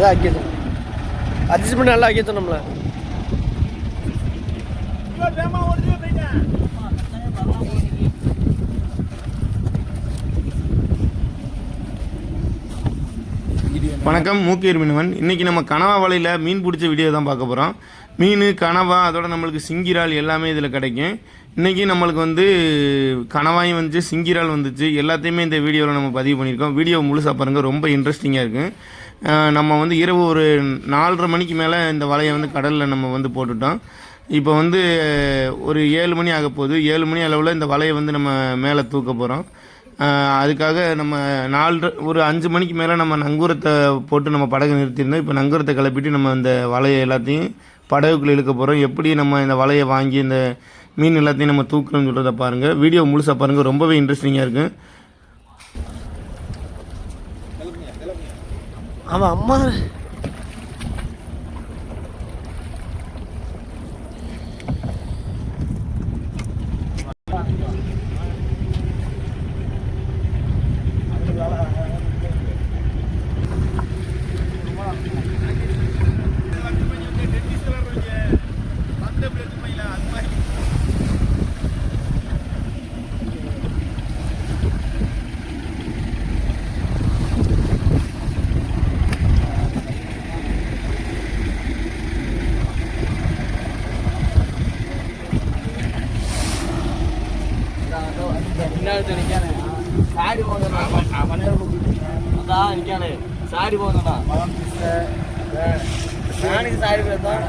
இதான் அக்கேத்தணும் அட்ஜஸ்ட்மெண்ட் நல்லா அக்கேத்தணும்ல வணக்கம் மூக்கீர் மீனவன் இன்றைக்கி நம்ம கனவா வலையில் மீன் பிடிச்ச வீடியோ தான் பார்க்க போகிறோம் மீன் கனவா அதோட நம்மளுக்கு சிங்கிரால் எல்லாமே இதில் கிடைக்கும். இன்றைக்கி நம்மளுக்கு வந்து கணவாயும் வந்துச்சு சிங்கிரால் வந்துச்சு. எல்லாத்தையுமே இந்த வீடியோவில் நம்ம பதிவு பண்ணியிருக்கோம். வீடியோ முழுசாக பாருங்கள் ரொம்ப இன்ட்ரெஸ்டிங்காக இருக்குது நம்ம வந்து இரவு ஒரு நாலரை மணிக்கு மேலே இந்த வலையை வந்து கடலில் நம்ம வந்து போட்டுட்டோம். இப்போ வந்து ஒரு ஏழு மணி ஆக போகுது. ஏழு மணி அளவில் இந்த வலையை வந்து நம்ம மேலே தூக்க போகிறோம் அதுக்காக நம்ம நாலு ஒரு அஞ்சு மணிக்கு மேலே நம்ம நங்கூரத்தை போட்டு நம்ம படகு நிறுத்தியிருந்தோம். இப்போ நங்கூரத்தை கிளப்பிட்டு நம்ம இந்த வலையை எல்லாத்தையும் படகுக்குள்ளே இழுக்க போகிறோம் எப்படி நம்ம இந்த வலையை வாங்கி இந்த மீன் எல்லாத்தையும் நம்ம தூக்கணும்னு சொல்கிறத பாருங்கள் வீடியோ முழுசாக பாருங்கள் ரொம்பவே இன்ட்ரெஸ்டிங்காக இருக்குது அவன் அம்மா சாரி போகணும்டா நாளைக்கு சாரி போதான்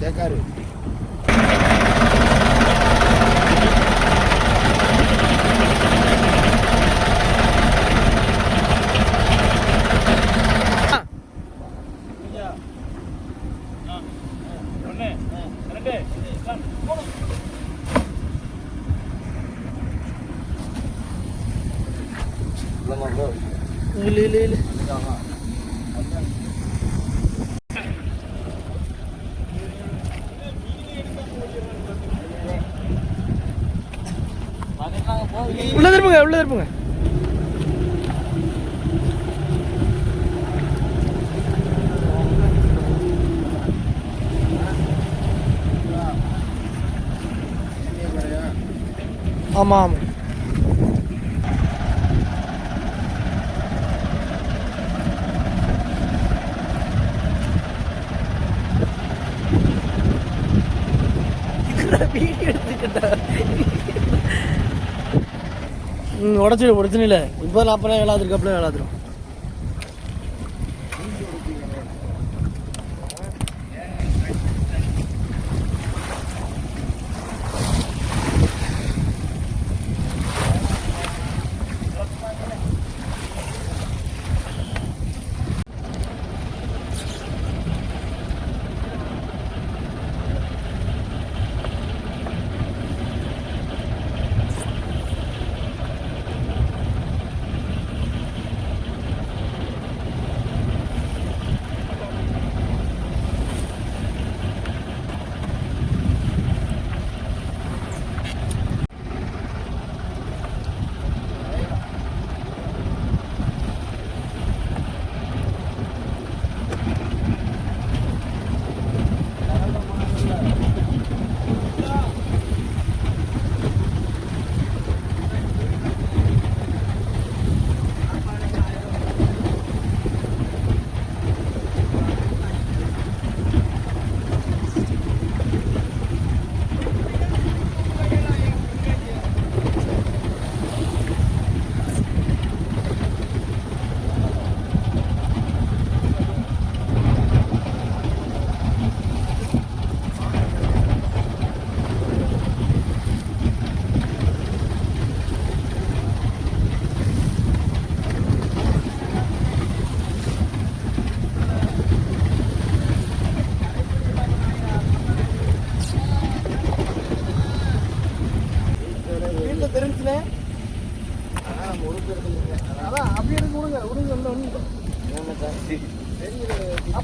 தேக்காரு. உள்ள எவ்வளோ உள்ள ஆமாம் ஆமாம் ஆமாம் ம் உடச்சிடு பிரச்சனை இல்லை இப்போ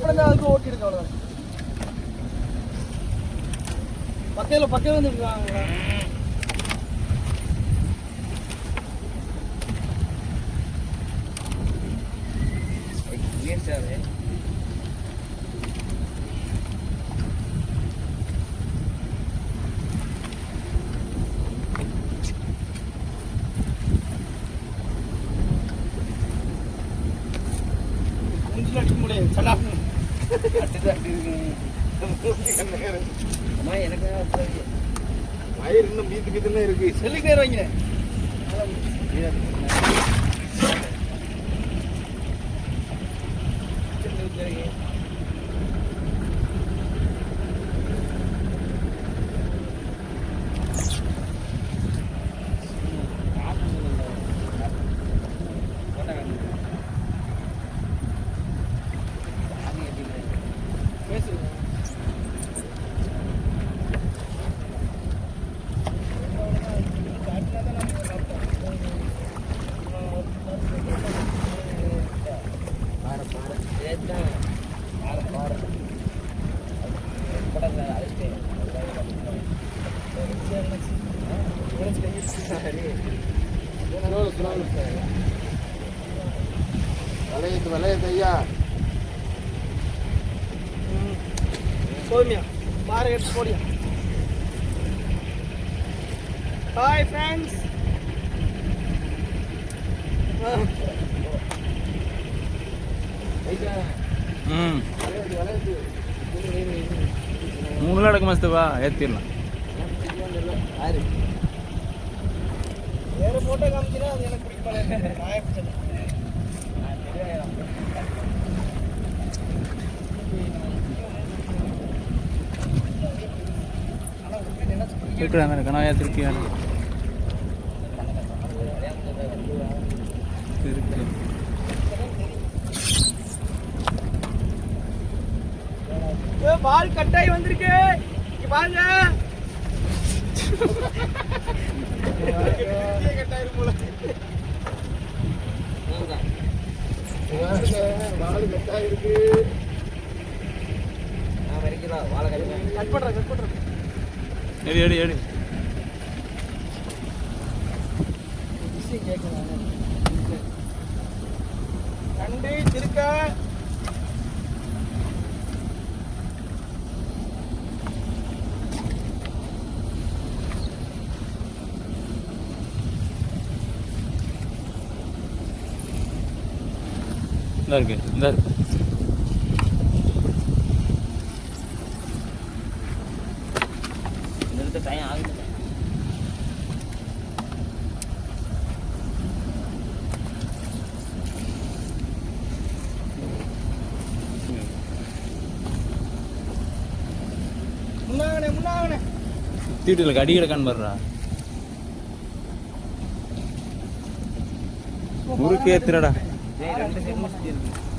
നമ്മളെന്താ അത് ഓട്ടിയെടുക്കാം പക്കയിലോ പക്കയിൽ വന്നിട്ടാണ് Yes, sir. வயிறு இன்னும் பீத்து பீத்துன்னு இருக்கு. சொல்லி பேர் வைங்க. சோமியா மார்கெட் சோனியா ஹாய் ஃப்ரெண்ட்ஸ் மூணுலாம் எடுக்க மஸ்துவா ஏற்றிடலாம் வேறு ஃபோட்டோ காமிச்சினா அது எனக்கு பிடிப்பாங்க நான் திருப்பிடா மேலே கனவையா திருப்பி வேணும் திருப்பி பால் கட்டாயி வந்திருக்கு பாருங்க கட்டாயிரு போல பால் கட்டாயிருக்கு வாழை கட் பண்ணுறேன் கட் பண்ணுறேன் ಎಡಿ விஷயம் கேட்கலாம் நண்டு திருக்க. இருக்கு இந்த இருக்கு. தீட்டுல அடி கிடக்கான்னு பாருடா. முறுக்கு ஏத்துறடா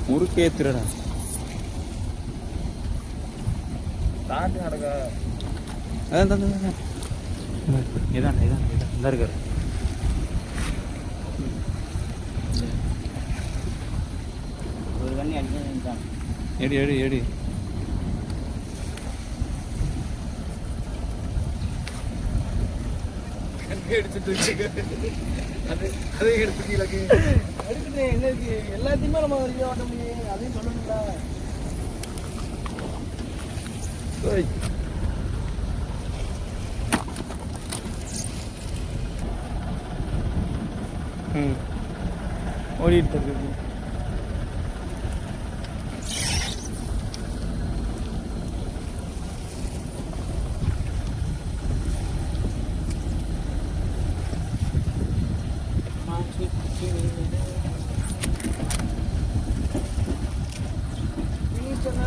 முறுக்கு ஏத்துறடா அதான் தான், தான், தான். இதான் இதான் இதான். இந்த இருக்காரு. எடி எடி எடி எடுத்துட்டு இருக்கு. அது அதை எடுத்துட்டு இலக்கு. எடுத்துட்டு என்ன இருக்கு? எல்லாத்தையுமே நம்ம வரைக்கும் ஓட்ட முடியும். அதையும் சொல்லணும்ல. ம். ஓடிட்டு இருக்கு.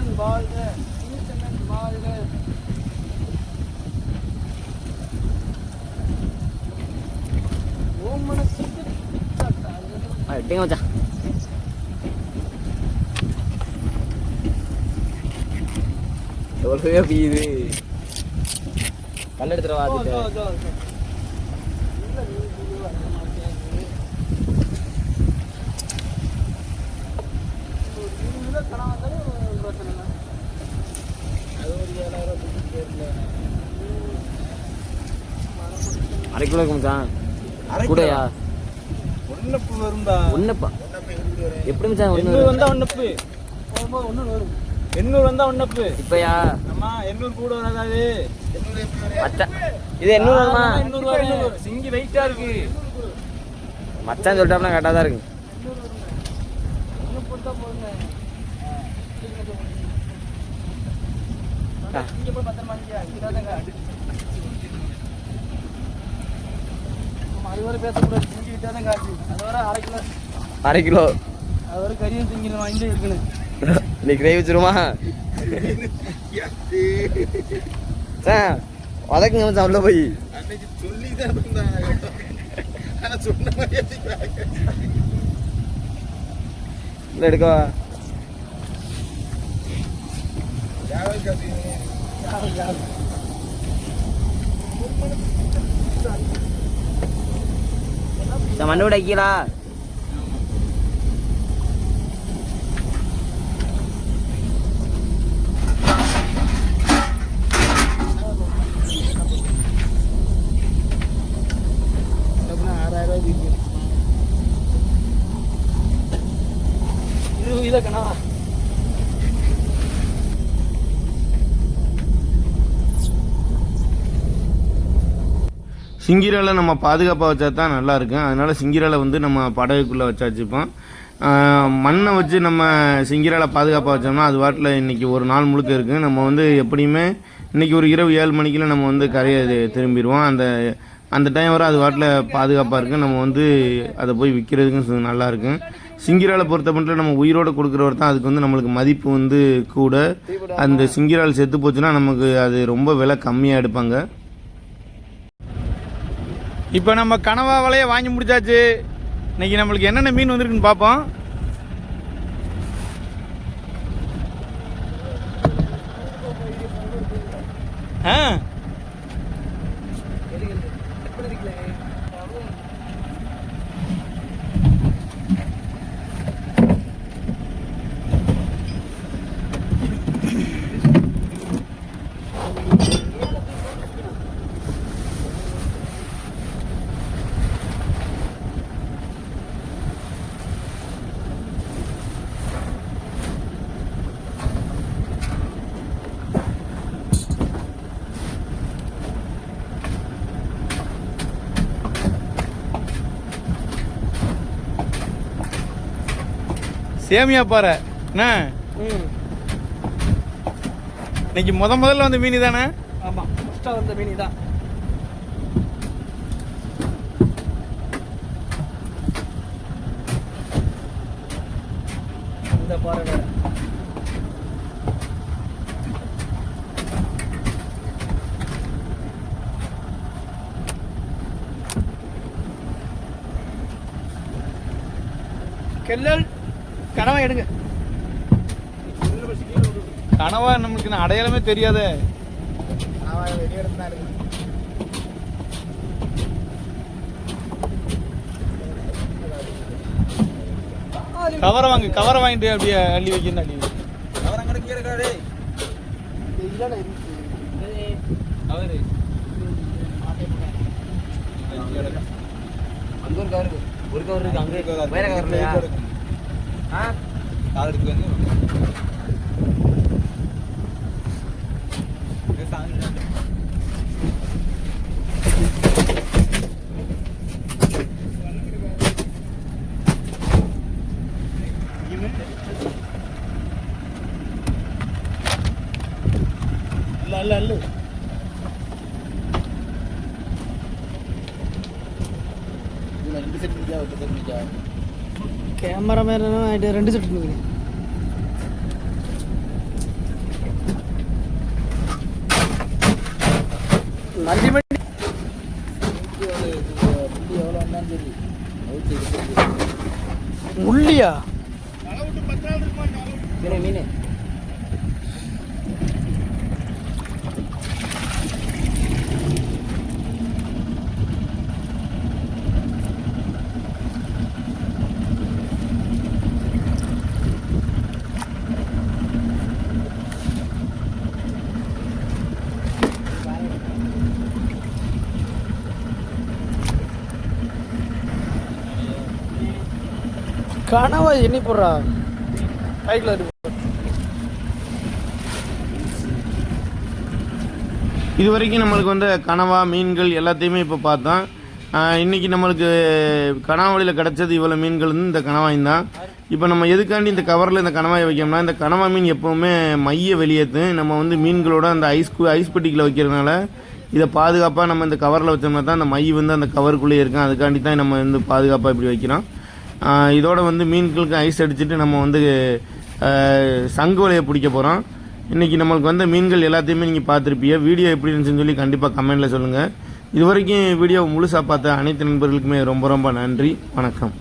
திணிச்சனன் வாழ்க திணிச்சனன் வாழ்க ஓம் மனசுக்கு எட்டிங்க மச்சான் எவ்வளோ பெய்யுது கல் எடுத்துட்டு ஓ, இதோ, அரை கிலோ மச்சான் கூடயா? ஒன்னப்பு வரும்பா எப்படி மச்சான் எண்ணூறு வந்தா ஒன்னப்பு. எண்ணூறு வந்தா ஒன்னப்பு. இப்பயா? அம்மா எண்ணூறு கூட வராது. மச்சான். இது எண்ணூறு வருமா? எண்ணூறு வரும் சிங்கி வெயிட்டா இருக்கு. மச்சான் சொல்லிட்டாப்னா கரெக்டாக தான் இருக்கு. அரை கிலோ. அரை கிலோ கறியும் சிங்கில வாங்கிட்டு இருக்கணும் இன்னைக்கு கிரேவி வச்சிருமா சார் வதக்குங்க மச்சான் உள்ள போய். அன்னைக்கு சொல்லி தான் ஆனா சொன்ன மாதிரி எடுக்கவா? சார் மண்ணு விட வைக்கலா ஆறாயிரம் ரூபாய் விற்கும் இது இதை கணவா சிங்கிரலை நம்ம பாதுகாப்பாக வச்சா தான் நல்லா இருக்கும் அதனால சிங்கிராலை வந்து நம்ம படகுக்குள்ளே வச்சா வச்சுப்போம் மண்ணை வச்சு நம்ம சிங்கிரால பாதுகாப்பாக வச்சோம்னா அது வாட்டில் இன்றைக்கி ஒரு நாள் முழுக்க இருக்கு. நம்ம வந்து எப்படியுமே இன்றைக்கி ஒரு இரவு ஏழு மணிக்குள்ள நம்ம வந்து கரையை திரும்பிடுவோம். அந்த அந்த டைம் வரை அது வாட்டில் பாதுகாப்பாக இருக்கு. நம்ம வந்து அதை போய் விற்கிறதுக்கும் நல்லாயிருக்கும் சிங்கிராலை பொறுத்த மட்டும் நம்ம உயிரோடு கொடுக்குறவர் தான். அதுக்கு வந்து நம்மளுக்கு மதிப்பு வந்து கூட. அந்த சிங்கிரால் செத்து போச்சுன்னா நமக்கு அது ரொம்ப விலை கம்மியாக எடுப்பாங்க. இப்போ நம்ம கனவா வலையை வாங்கி முடிச்சாச்சு. இன்னைக்கு நம்மளுக்கு என்னென்ன மீன் வந்திருக்குன்னு பார்ப்போம். ஆ. சேமியா பாறை. என்ன? இன்னைக்கு முத முதல்ல வந்த மீன் தானே ஆமா ஃபர்ஸ்டா வந்த மீனி தான் இந்த பாறை வேற. கெல்லல் கனவை எடுங்க. கனவா நமக்கு இன்னும் அடையாளமே தெரியாதே. கவரை வாங்கு கவரை வாங்கிட்டு அப்படியே அள்ளி வைக்கணும் அள்ளி வை. அவரம் கிடைக்கிறாரு அவரு அங்க ஒரு கவர் ஒரு கவர் இருக்கு. அங்கே வேற கவர் இல்லையா ஆ காலத்துக்கு வந்து அல்ல கேமரா மேலாம் ஆயிட்டு ரெண்டு செட் கனவா எண்ணி போடுறா. கைக்கில் இது வரைக்கும் நம்மளுக்கு வந்து கனவா மீன்கள் எல்லாத்தையுமே இப்போ பார்த்தோம். இன்றைக்கி நம்மளுக்கு கனவாளியில் கிடச்சது இவ்வளோ மீன்கள் வந்து இந்த கனவாயும் தான். இப்போ நம்ம எதுக்காண்டி இந்த கவரில் இந்த கனவாயை வைக்கோம்னா இந்த கனவா மீன் எப்போவுமே மைய வெளியேற்று நம்ம வந்து மீன்களோட அந்த ஐஸ் கு- ஐஸ் பெட்டிக்கில் வைக்கிறதுனால இதை பாதுகாப்பாக நம்ம இந்த கவரில் வச்சோம்னா தான் அந்த மை வந்து அந்த கவருக்குள்ளேயே இருக்கும். அதுக்காண்டி தான் நம்ம வந்து பாதுகாப்பாக இப்படி வைக்கிறோம். இதோட வந்து மீன்களுக்கு ஐஸ் அடிச்சுட்டு நம்ம வந்து சங்கு வலையை பிடிக்க போகிறோம் இன்றைக்கி நம்மளுக்கு வந்த மீன்கள் எல்லாத்தையுமே நீங்கள் பார்த்துருப்பீங்க. வீடியோ எப்படி இருந்துச்சுன்னு சொல்லி கண்டிப்பாக கமெண்டில் சொல்லுங்கள் இது வரைக்கும் வீடியோ முழுசாக பார்த்த அனைத்து நண்பர்களுக்குமே ரொம்ப ரொம்ப நன்றி. வணக்கம்.